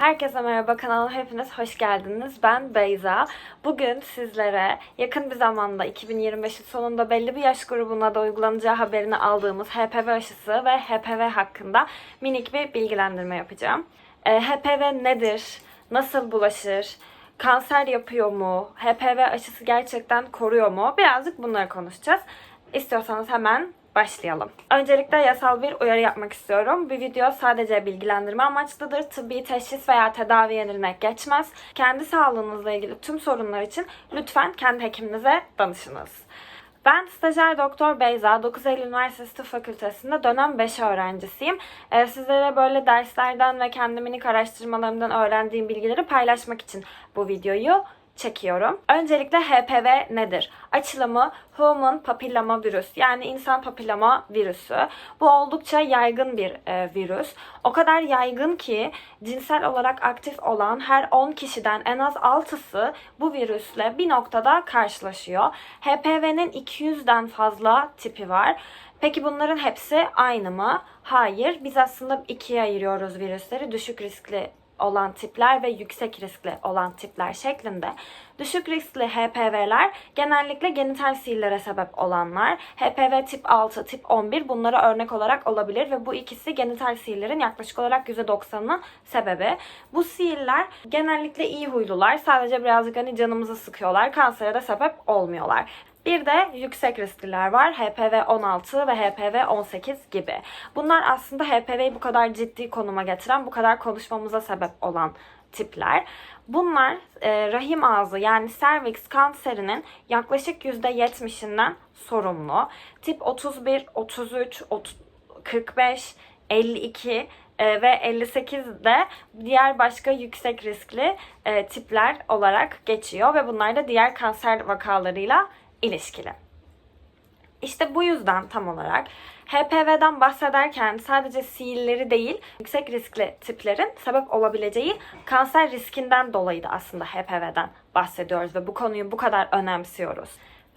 Herkese merhaba kanalıma hepiniz hoş geldiniz. Ben Beyza. Bugün sizlere yakın bir zamanda 2025'in sonunda belli bir yaş grubuna da uygulanacağı haberini aldığımız HPV aşısı ve HPV hakkında minik bir bilgilendirme yapacağım. Ee, HPV nedir? Nasıl bulaşır? Kanser yapıyor mu? HPV aşısı gerçekten koruyor mu? Birazcık bunları konuşacağız. İstiyorsanız hemen başlayalım. Öncelikle yasal bir uyarı yapmak istiyorum. Bu video sadece bilgilendirme amaçlıdır. Tıbbi teşhis veya tedavi yeniline geçmez. Kendi sağlığınızla ilgili tüm sorunlar için lütfen kendi hekiminize danışınız. Ben stajyer doktor Beyza, 9 Eylül Üniversitesi Tıp Fakültesi'nde dönem 5 öğrencisiyim. Ee, sizlere böyle derslerden ve kendi minik araştırmalarımdan öğrendiğim bilgileri paylaşmak için bu videoyu çekiyorum. Öncelikle HPV nedir? Açılımı Human Papilloma Virüs yani insan papilloma virüsü. Bu oldukça yaygın bir e, virüs. O kadar yaygın ki cinsel olarak aktif olan her 10 kişiden en az 6'sı bu virüsle bir noktada karşılaşıyor. HPV'nin 200'den fazla tipi var. Peki bunların hepsi aynı mı? Hayır. Biz aslında ikiye ayırıyoruz virüsleri. Düşük riskli olan tipler ve yüksek riskli olan tipler şeklinde. Düşük riskli HPV'ler genellikle genital sihirlere sebep olanlar. HPV tip 6, tip 11 bunlara örnek olarak olabilir ve bu ikisi genital sihirlerin yaklaşık olarak %90'ının sebebi. Bu sihirler genellikle iyi huylular. Sadece birazcık hani canımızı sıkıyorlar. Kansere de sebep olmuyorlar. Bir de yüksek riskliler var. HPV 16 ve HPV 18 gibi. Bunlar aslında HPV'yi bu kadar ciddi konuma getiren, bu kadar konuşmamıza sebep olan tipler. Bunlar e, rahim ağzı yani cervix kanserinin yaklaşık %70'inden sorumlu. Tip 31, 33, 30, 45, 52 e, ve 58 de diğer başka yüksek riskli e, tipler olarak geçiyor ve bunlar da diğer kanser vakalarıyla ilişkili. İşte bu yüzden tam olarak HPV'den bahsederken sadece sihirleri değil, yüksek riskli tiplerin sebep olabileceği kanser riskinden dolayı da aslında HPV'den bahsediyoruz ve bu konuyu bu kadar önemsiyoruz.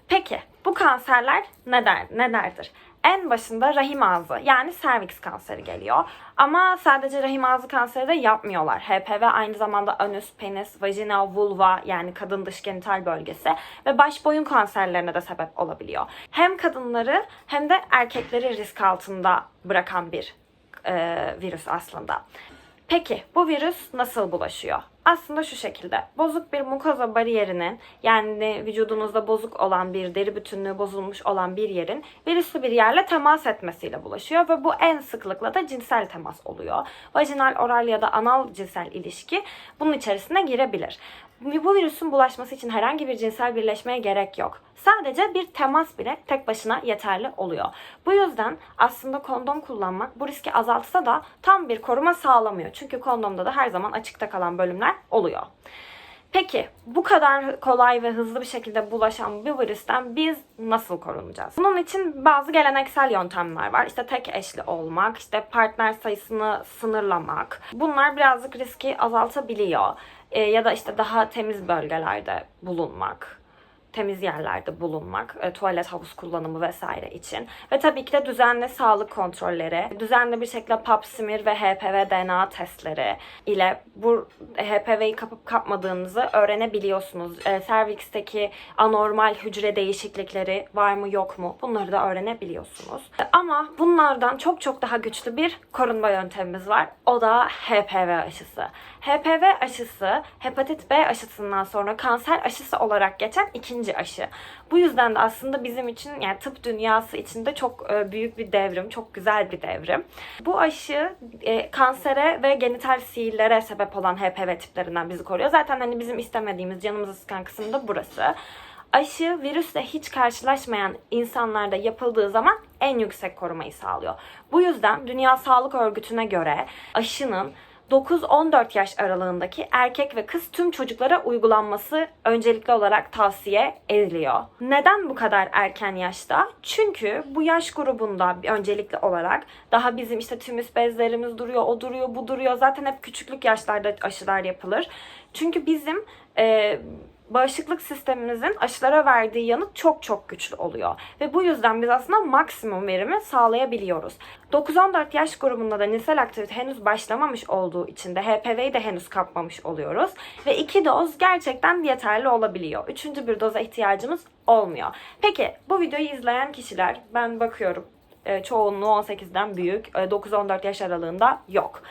Peki bu kanserler ne der, nelerdir? En başında rahim ağzı yani serviks kanseri geliyor. Ama sadece rahim ağzı kanseri de yapmıyorlar. HPV aynı zamanda anüs, penis, vajina, vulva yani kadın dış genital bölgesi ve baş boyun kanserlerine de sebep olabiliyor. Hem kadınları hem de erkekleri risk altında bırakan bir e, virüs aslında. Peki bu virüs nasıl bulaşıyor? Aslında şu şekilde. Bozuk bir mukoza bariyerinin yani vücudunuzda bozuk olan bir deri bütünlüğü bozulmuş olan bir yerin virüslü bir yerle temas etmesiyle bulaşıyor ve bu en sıklıkla da cinsel temas oluyor. Vajinal, oral ya da anal cinsel ilişki bunun içerisine girebilir. Bu virüsün bulaşması için herhangi bir cinsel birleşmeye gerek yok. Sadece bir temas bile tek başına yeterli oluyor. Bu yüzden aslında kondom kullanmak bu riski azaltsa da tam bir koruma sağlamıyor. Çünkü kondomda da her zaman açıkta kalan bölümler oluyor. Peki bu kadar kolay ve hızlı bir şekilde bulaşan bir virüsten biz nasıl korunacağız? Bunun için bazı geleneksel yöntemler var. İşte tek eşli olmak, işte partner sayısını sınırlamak. Bunlar birazcık riski azaltabiliyor. Ee, ya da işte daha temiz bölgelerde bulunmak temiz yerlerde bulunmak, e, tuvalet havuz kullanımı vesaire için ve tabii ki de düzenli sağlık kontrolleri, düzenli bir şekilde pap smear ve HPV DNA testleri ile bu HPV'yi kapıp kapmadığınızı öğrenebiliyorsunuz. E, Cervix'teki anormal hücre değişiklikleri var mı yok mu bunları da öğrenebiliyorsunuz. E, Ama bunlardan çok çok daha güçlü bir korunma yöntemimiz var. O da HPV aşısı. HPV aşısı hepatit B aşısından sonra kanser aşısı olarak geçen ikinci aşı. Bu yüzden de aslında bizim için yani tıp dünyası içinde çok e, büyük bir devrim, çok güzel bir devrim. Bu aşı e, kansere ve genital sihirlere sebep olan HPV tiplerinden bizi koruyor. Zaten hani bizim istemediğimiz, canımızı sıkan kısım da burası. Aşı virüsle hiç karşılaşmayan insanlarda yapıldığı zaman en yüksek korumayı sağlıyor. Bu yüzden Dünya Sağlık Örgütü'ne göre aşının 9-14 yaş aralığındaki erkek ve kız tüm çocuklara uygulanması öncelikli olarak tavsiye ediliyor. Neden bu kadar erken yaşta? Çünkü bu yaş grubunda öncelikli olarak daha bizim işte tümüs bezlerimiz duruyor, o duruyor, bu duruyor. Zaten hep küçüklük yaşlarda aşılar yapılır. Çünkü bizim e, bağışıklık sistemimizin aşılara verdiği yanıt çok çok güçlü oluyor. Ve bu yüzden biz aslında maksimum verimi sağlayabiliyoruz. 9-14 yaş grubunda da nisel aktivite henüz başlamamış olduğu için de HPV'yi de henüz kapmamış oluyoruz. Ve 2 doz gerçekten yeterli olabiliyor. Üçüncü bir doza ihtiyacımız olmuyor. Peki bu videoyu izleyen kişiler ben bakıyorum e, çoğunluğu 18'den büyük, e, 9-14 yaş aralığında yok.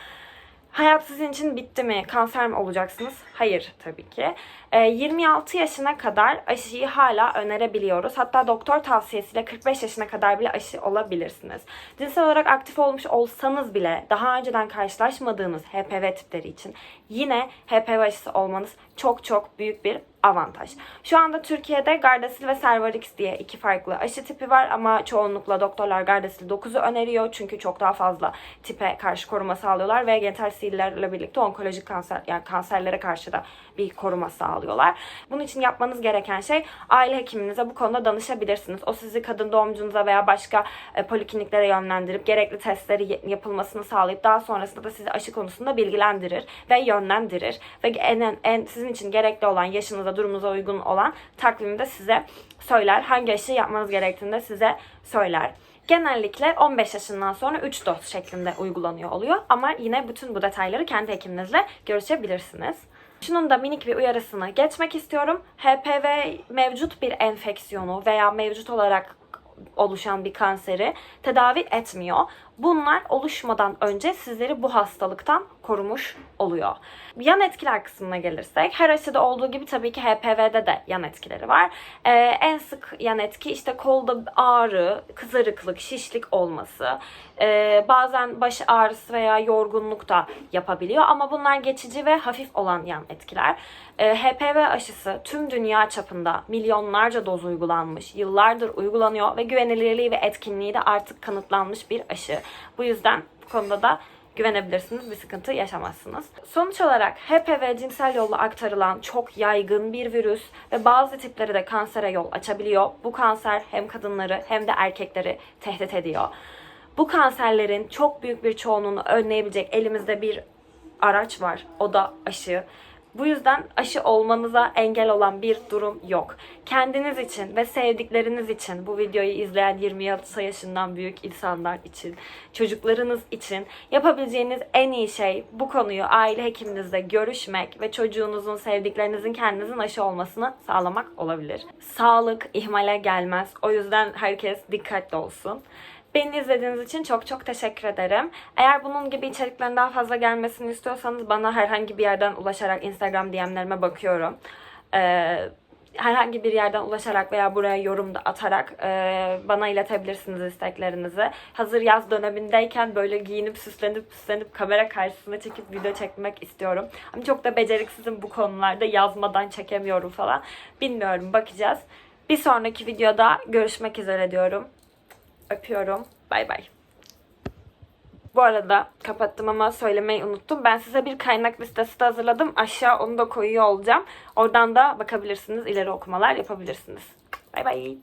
Hayat sizin için bitti mi? Kanser mi olacaksınız? Hayır tabii ki. Ee, 26 yaşına kadar aşıyı hala önerebiliyoruz. Hatta doktor tavsiyesiyle 45 yaşına kadar bile aşı olabilirsiniz. Cinsel olarak aktif olmuş olsanız bile daha önceden karşılaşmadığınız HPV tipleri için yine HPV aşısı olmanız çok çok büyük bir avantaj. Şu anda Türkiye'de Gardasil ve Cervarix diye iki farklı aşı tipi var ama çoğunlukla doktorlar Gardasil 9'u öneriyor çünkü çok daha fazla tipe karşı koruma sağlıyorlar ve genital sihirlerle birlikte onkolojik kanser yani kanserlere karşı da bir koruma sağlıyorlar. Bunun için yapmanız gereken şey aile hekiminize bu konuda danışabilirsiniz. O sizi kadın doğumcunuza veya başka e, polikliniklere yönlendirip gerekli testleri yapılmasını sağlayıp daha sonrasında da sizi aşı konusunda bilgilendirir ve yönlendirir ve en, en sizin için gerekli olan yaşınıza, durumunuza uygun olan takvimi de size söyler. Hangi aşı yapmanız gerektiğini de size söyler. Genellikle 15 yaşından sonra 3 doz şeklinde uygulanıyor oluyor. Ama yine bütün bu detayları kendi hekiminizle görüşebilirsiniz. Şunun da minik bir uyarısını geçmek istiyorum. HPV mevcut bir enfeksiyonu veya mevcut olarak oluşan bir kanseri tedavi etmiyor. Bunlar oluşmadan önce sizleri bu hastalıktan korumuş oluyor. Yan etkiler kısmına gelirsek her aşıda olduğu gibi tabii ki HPV'de de yan etkileri var. Ee, en sık yan etki işte kolda ağrı, kızarıklık, şişlik olması, ee, bazen baş ağrısı veya yorgunluk da yapabiliyor ama bunlar geçici ve hafif olan yan etkiler. Ee, HPV aşısı tüm dünya çapında milyonlarca doz uygulanmış, yıllardır uygulanıyor ve güvenilirliği ve etkinliği de artık kanıtlanmış bir aşı. Bu yüzden bu konuda da güvenebilirsiniz, bir sıkıntı yaşamazsınız. Sonuç olarak HPV cinsel yolla aktarılan çok yaygın bir virüs ve bazı tipleri de kansere yol açabiliyor. Bu kanser hem kadınları hem de erkekleri tehdit ediyor. Bu kanserlerin çok büyük bir çoğunluğunu önleyebilecek elimizde bir araç var. O da aşı. Bu yüzden aşı olmanıza engel olan bir durum yok. Kendiniz için ve sevdikleriniz için, bu videoyu izleyen 26 yaşından büyük insanlar için, çocuklarınız için yapabileceğiniz en iyi şey bu konuyu aile hekiminizle görüşmek ve çocuğunuzun, sevdiklerinizin kendinizin aşı olmasını sağlamak olabilir. Sağlık ihmale gelmez. O yüzden herkes dikkatli olsun. Beni izlediğiniz için çok çok teşekkür ederim. Eğer bunun gibi içeriklerin daha fazla gelmesini istiyorsanız bana herhangi bir yerden ulaşarak Instagram DM'lerime bakıyorum. Ee, herhangi bir yerden ulaşarak veya buraya yorum da atarak e, bana iletebilirsiniz isteklerinizi. Hazır yaz dönemindeyken böyle giyinip süslenip süslenip kamera karşısına çekip video çekmek istiyorum. Ama çok da beceriksizim bu konularda yazmadan çekemiyorum falan. Bilmiyorum bakacağız. Bir sonraki videoda görüşmek üzere diyorum. Öpüyorum. Bay bay. Bu arada kapattım ama söylemeyi unuttum. Ben size bir kaynak listesi de hazırladım. Aşağı onu da koyuyor olacağım. Oradan da bakabilirsiniz. ileri okumalar yapabilirsiniz. Bay bay.